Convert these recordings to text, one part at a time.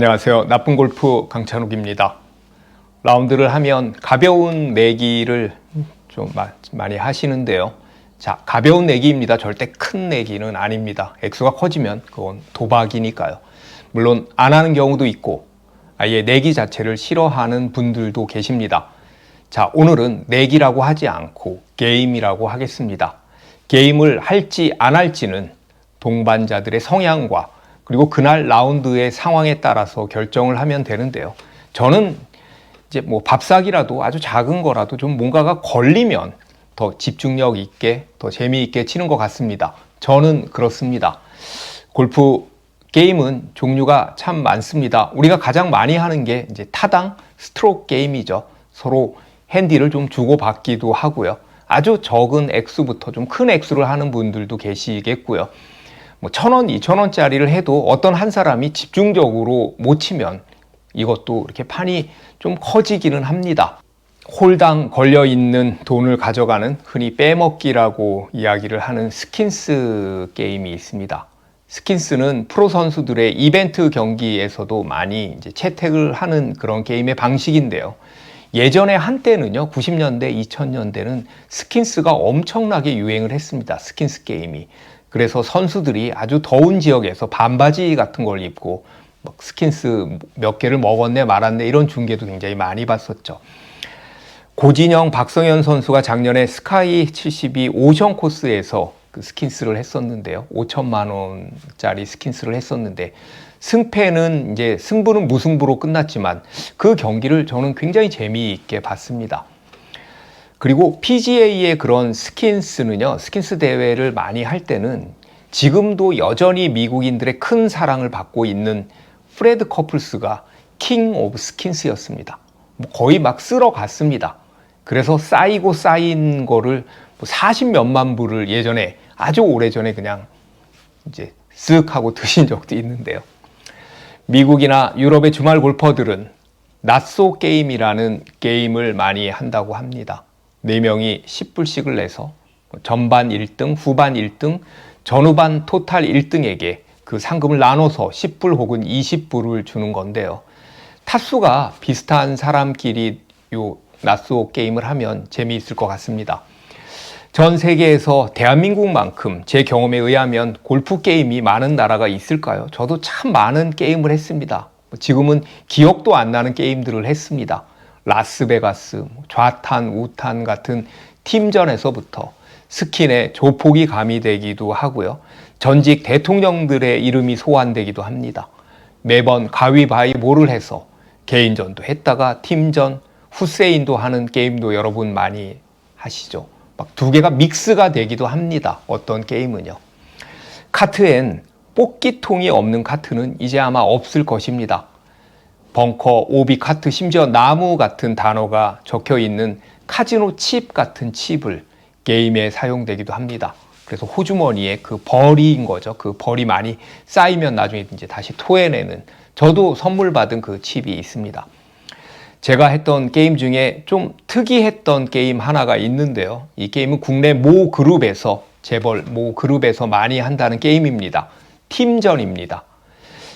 안녕하세요. 나쁜 골프 강찬욱입니다. 라운드를 하면 가벼운 내기를 좀 마- 많이 하시는데요. 자, 가벼운 내기입니다. 절대 큰 내기는 아닙니다. 액수가 커지면 그건 도박이니까요. 물론 안 하는 경우도 있고 아예 내기 자체를 싫어하는 분들도 계십니다. 자, 오늘은 내기라고 하지 않고 게임이라고 하겠습니다. 게임을 할지 안 할지는 동반자들의 성향과 그리고 그날 라운드의 상황에 따라서 결정을 하면 되는데요. 저는 이제 뭐 밥사기라도 아주 작은 거라도 좀 뭔가가 걸리면 더 집중력 있게 더 재미있게 치는 것 같습니다. 저는 그렇습니다. 골프 게임은 종류가 참 많습니다. 우리가 가장 많이 하는 게 이제 타당 스트로크 게임이죠. 서로 핸디를 좀 주고받기도 하고요. 아주 적은 액수부터 좀 큰 액수를 하는 분들도 계시겠고요. 뭐 천 원, 이천 원짜리를 해도 어떤 한 사람이 집중적으로 못 치면 이것도 이렇게 판이 좀 커지기는 합니다. 홀당 걸려 있는 돈을 가져가는 흔히 빼먹기라고 이야기를 하는 스킨스 게임이 있습니다. 스킨스는 프로 선수들의 이벤트 경기에서도 많이 이제 채택을 하는 그런 게임의 방식인데요. 예전에 한때는요, 90년대, 2000년대는 스킨스가 엄청나게 유행을 했습니다. 스킨스 게임이. 그래서 선수들이 아주 더운 지역에서 반바지 같은 걸 입고 막 스킨스 몇 개를 먹었네 말았네 이런 중계도 굉장히 많이 봤었죠. 고진영, 박성현 선수가 작년에 스카이 72 오션 코스에서 그 스킨스를 했었는데요. 5천만 원짜리 스킨스를 했었는데 승패는 이제 승부는 무승부로 끝났지만 그 경기를 저는 굉장히 재미있게 봤습니다. 그리고 PGA의 그런 스킨스는요, 스킨스 대회를 많이 할 때는 지금도 여전히 미국인들의 큰 사랑을 받고 있는 프레드 커플스가 킹 오브 스킨스였습니다. 뭐 거의 막 쓸어 갔습니다. 그래서 쌓이고 쌓인 거를 40 몇만 불을 예전에 아주 오래 전에 그냥 이제 쓱 하고 드신 적도 있는데요. 미국이나 유럽의 주말 골퍼들은 낫소 게임이라는 게임을 많이 한다고 합니다. 네 명이 10불씩을 내서 전반 1등, 후반 1등, 전후반 토탈 1등에게 그 상금을 나눠서 10불 혹은 20불을 주는 건데요. 타수가 비슷한 사람끼리 요 낫소 게임을 하면 재미있을 것 같습니다. 전 세계에서 대한민국만큼 제 경험에 의하면 골프 게임이 많은 나라가 있을까요? 저도 참 많은 게임을 했습니다. 지금은 기억도 안 나는 게임들을 했습니다. 라스베가스, 뭐 좌탄, 우탄 같은 팀전에서부터 스킨에 조폭이 가미되기도 하고요. 전직 대통령들의 이름이 소환되기도 합니다. 매번 가위바위보를 해서 개인전도 했다가 팀전, 후세인도 하는 게임도 여러분 많이 하시죠. 막 두 개가 믹스가 되기도 합니다. 어떤 게임은요. 카트엔 뽑기통이 없는 카트는 이제 아마 없을 것입니다. 벙커, 오비 카트, 심지어 나무 같은 단어가 적혀 있는 카지노 칩 같은 칩을 게임에 사용되기도 합니다. 그래서 호주머니에 그 벌이인 거죠. 그 벌이 많이 쌓이면 나중에 이제 다시 토해내는 저도 선물 받은 그 칩이 있습니다. 제가 했던 게임 중에 좀 특이했던 게임 하나가 있는데요. 이 게임은 국내 모 그룹에서 재벌 모 그룹에서 많이 한다는 게임입니다. 팀전입니다.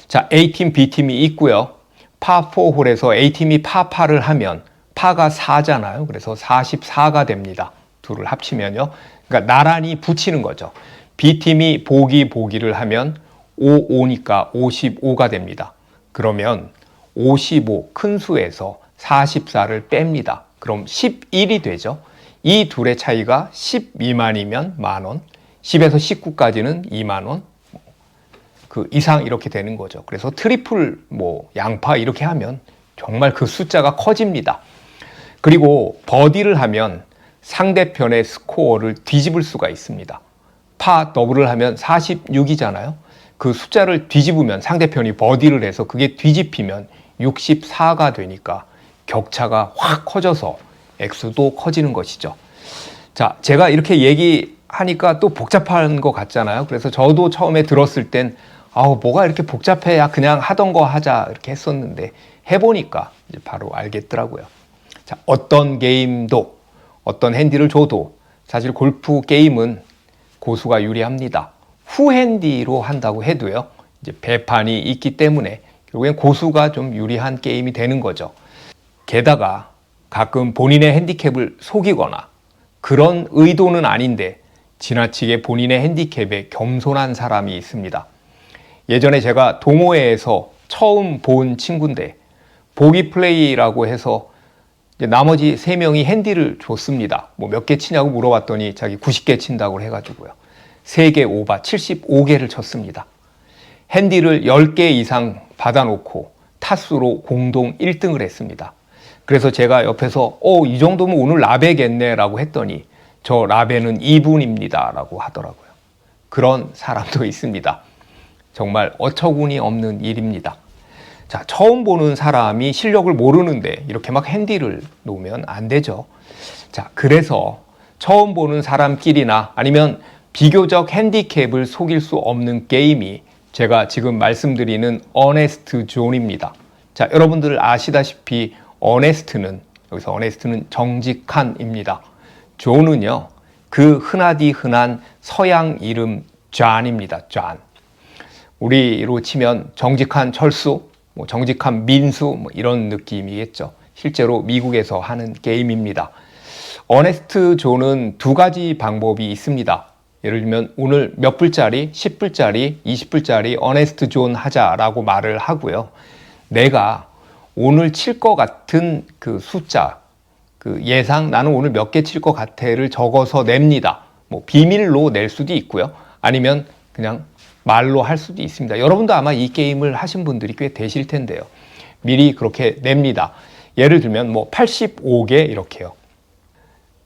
자, A팀, B팀이 있고요. 파4 홀에서 A팀이 파8을 하면 파가 4잖아요. 그래서 44가 됩니다. 둘을 합치면요. 그러니까 나란히 붙이는 거죠. B팀이 보기 보기를 하면 5, 5니까 55가 됩니다. 그러면 55 큰 수에서 44를 뺍니다. 그럼 11이 되죠. 이 둘의 차이가 10 미만이면 만 원, 10에서 19까지는 2만 원, 그 이상 이렇게 되는 거죠. 그래서 트리플 뭐 양파 이렇게 하면 정말 그 숫자가 커집니다. 그리고 버디를 하면 상대편의 스코어를 뒤집을 수가 있습니다. 파 더블을 하면 46이잖아요. 그 숫자를 뒤집으면 상대편이 버디를 해서 그게 뒤집히면 64가 되니까 격차가 확 커져서 액수도 커지는 것이죠. 자, 제가 이렇게 얘기하니까 또 복잡한 것 같잖아요. 그래서 저도 처음에 들었을 땐 아우 뭐가 이렇게 복잡해 야 그냥 하던 거 하자 이렇게 했었는데 해보니까 이제 바로 알겠더라고요. 자, 어떤 게임도 어떤 핸디를 줘도 사실 골프 게임은 고수가 유리합니다. 후핸디로 한다고 해도요. 이제 배판이 있기 때문에 결국엔 고수가 좀 유리한 게임이 되는 거죠. 게다가 가끔 본인의 핸디캡을 속이거나 그런 의도는 아닌데 지나치게 본인의 핸디캡에 겸손한 사람이 있습니다. 예전에 제가 동호회에서 처음 본 친구인데 보기 플레이라고 해서 나머지 세 명이 핸디를 줬습니다. 뭐 몇 개 치냐고 물어봤더니 자기 90개 친다고 해가지고요. 3개 오바 75개를 쳤습니다. 핸디를 10개 이상 받아놓고 타수로 공동 1등을 했습니다. 그래서 제가 옆에서 어, 이 정도면 오늘 라베겠네 라고 했더니 저 라베는 2분입니다 라고 하더라고요. 그런 사람도 있습니다. 정말 어처구니 없는 일입니다. 자, 처음 보는 사람이 실력을 모르는데 이렇게 막 핸디를 놓으면 안 되죠. 자, 그래서 처음 보는 사람끼리나 아니면 비교적 핸디캡을 속일 수 없는 게임이 제가 지금 말씀드리는 어네스트 존입니다. 자, 여러분들 아시다시피 어네스트는 여기서 어네스트는 정직한입니다. 존은요, 그 흔하디 흔한 서양 이름 존입니다. 존. 우리로 치면 정직한 철수, 뭐 정직한 민수 뭐 이런 느낌이겠죠. 실제로 미국에서 하는 게임입니다. 어네스트 존은 두 가지 방법이 있습니다. 예를 들면 오늘 몇 불짜리, 10불짜리, 20불짜리 어네스트 존 하자라고 말을 하고요. 내가 오늘 칠 것 같은 그 숫자, 그 예상 나는 오늘 몇 개 칠 것 같아를 적어서 냅니다. 뭐 비밀로 낼 수도 있고요. 아니면 그냥 말로 할 수도 있습니다. 여러분도 아마 이 게임을 하신 분들이 꽤 되실 텐데요. 미리 그렇게 냅니다. 예를 들면 뭐 85개 이렇게요.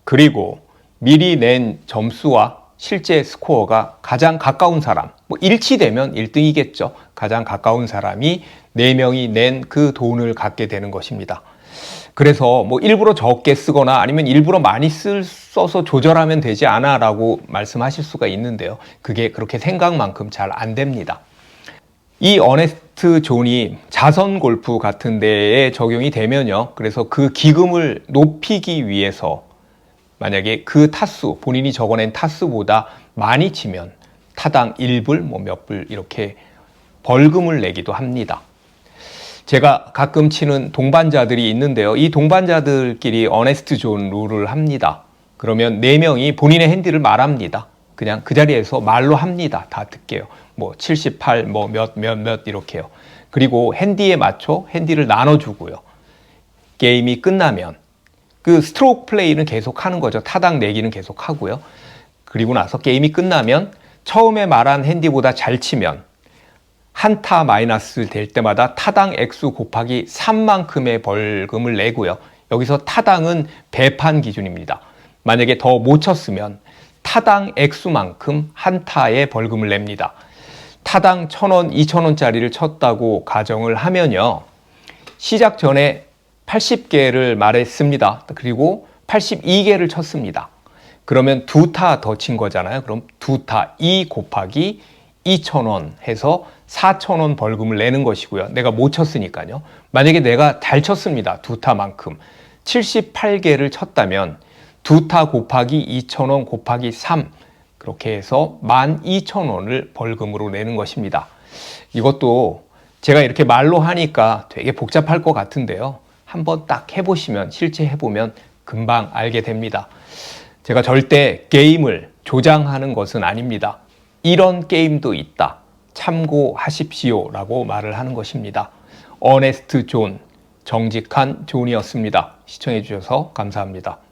그리고 미리 낸 점수와 실제 스코어가 가장 가까운 사람, 뭐 일치되면 1등이겠죠. 가장 가까운 사람이 4명이 낸 그 돈을 갖게 되는 것입니다. 그래서 뭐 일부러 적게 쓰거나 아니면 일부러 많이 쓸, 써서 조절하면 되지 않아 라고 말씀하실 수가 있는데요. 그게 그렇게 생각만큼 잘 안 됩니다. 이 어네스트 존이 자선 골프 같은 데에 적용이 되면요. 그래서 그 기금을 높이기 위해서 만약에 그 타수, 본인이 적어낸 타수보다 많이 치면 타당 1불, 뭐 몇 불 이렇게 벌금을 내기도 합니다. 제가 가끔 치는 동반자들이 있는데요. 이 동반자들끼리 어네스트 존 룰을 합니다. 그러면 네 명이 본인의 핸디를 말합니다. 그냥 그 자리에서 말로 합니다. 다 듣게요. 뭐 78, 뭐 몇, 몇, 몇 이렇게요. 그리고 핸디에 맞춰 핸디를 나눠주고요. 게임이 끝나면 그 스트로크 플레이는 계속 하는 거죠. 타당 내기는 계속 하고요. 그리고 나서 게임이 끝나면 처음에 말한 핸디보다 잘 치면 한 타 마이너스 될 때마다 타당 액수 곱하기 3만큼의 벌금을 내고요. 여기서 타당은 배판 기준입니다. 만약에 더 못 쳤으면 타당 액수만큼 한타의 벌금을 냅니다. 타당 1,000원, 2,000원짜리를 쳤다고 가정을 하면요. 시작 전에 80개를 말했습니다. 그리고 82개를 쳤습니다. 그러면 두 타 더 친 거잖아요. 그럼 두 타 2 곱하기 2,000원 해서 4,000원 벌금을 내는 것이고요. 내가 못 쳤으니까요. 만약에 내가 잘 쳤습니다. 두 타만큼. 78개를 쳤다면 두 타 곱하기 2,000원 곱하기 3 그렇게 해서 12,000원을 벌금으로 내는 것입니다. 이것도 제가 이렇게 말로 하니까 되게 복잡할 것 같은데요. 한번 딱 해보시면 실제 해보면 금방 알게 됩니다. 제가 절대 게임을 조장하는 것은 아닙니다. 이런 게임도 있다. 참고하십시오. 라고 말을 하는 것입니다. 어네스트 존, 정직한 존이었습니다. 시청해 주셔서 감사합니다.